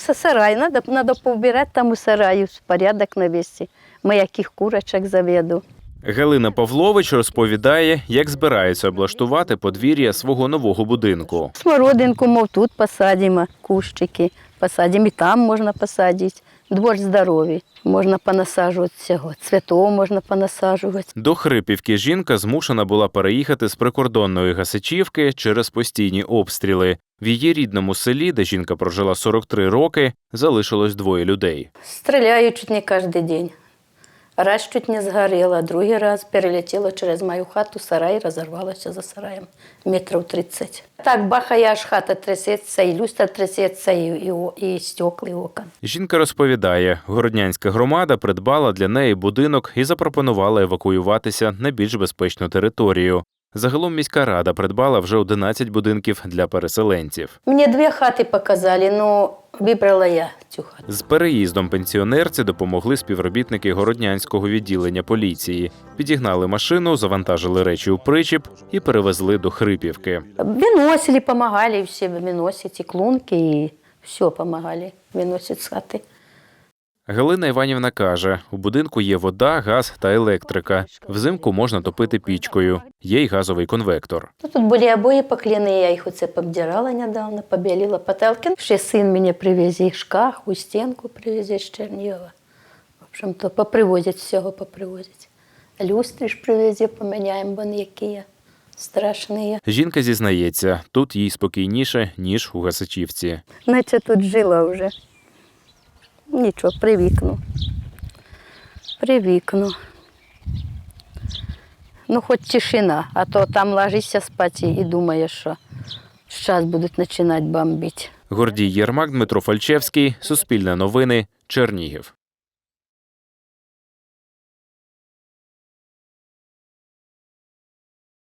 со сарай, надо, надо поубирать там у сараю, порядок навести. Маяких курочок заведу. Галина Павлович розповідає, як збирається облаштувати подвір'я свого нового будинку. Смородинку, мов тут посадимо, кущики посадимо, і там можна посадити. Двор здоровий, можна понасаджувати всього, цвітов можна понасаджувати. До Хрипівки жінка змушена була переїхати з прикордонної Гасичівки через постійні обстріли. В її рідному селі, де жінка прожила 43 роки, залишилось двоє людей. Стріляють чуть не кожен день. Раз чуть не згоріло, а другий раз перелетіло через мою хату, сарай розірвалося за сараєм метрів 30. Так бахає, аж хата трясеться, і люстра трясеться, і, і, і стекла, і окон. Жінка розповідає, городнянська громада придбала для неї будинок і запропонувала евакуюватися на більш безпечну територію. Загалом міська рада придбала вже 11 будинків для переселенців. Мені дві хати показали, ну вибрала я цю хату. З переїздом пенсіонерці допомогли співробітники городнянського відділення поліції. Підігнали машину, завантажили речі у причіп і перевезли до Хрипівки. Виносили, допомагали всі виносити, і клунки, і все допомагали виносити з хати. Галина Іванівна каже: у будинку є вода, газ та електрика. Взимку можна топити пічкою. Є й газовий конвектор. Ну, тут були обої покляні, я їх оце побдирала недавно, побілила потолки. Ще син мені привіз їх шкаф, у стінку привіз з Чернігова. В общем-то, попривозять всього, попривозять. Люстри ж привезі, поміняємо, вони які є. Страшні. Жінка зізнається, тут їй спокійніше, ніж у Гасичівці. Наче тут жила вже. Нічого, привікну. Привікну. Ну, хоч тишина, а то там ложишся спати і думаєш, що зараз будуть починати бомбити. Гордій Єрмак, Дмитро Фальчевський, Суспільне новини, Чернігів.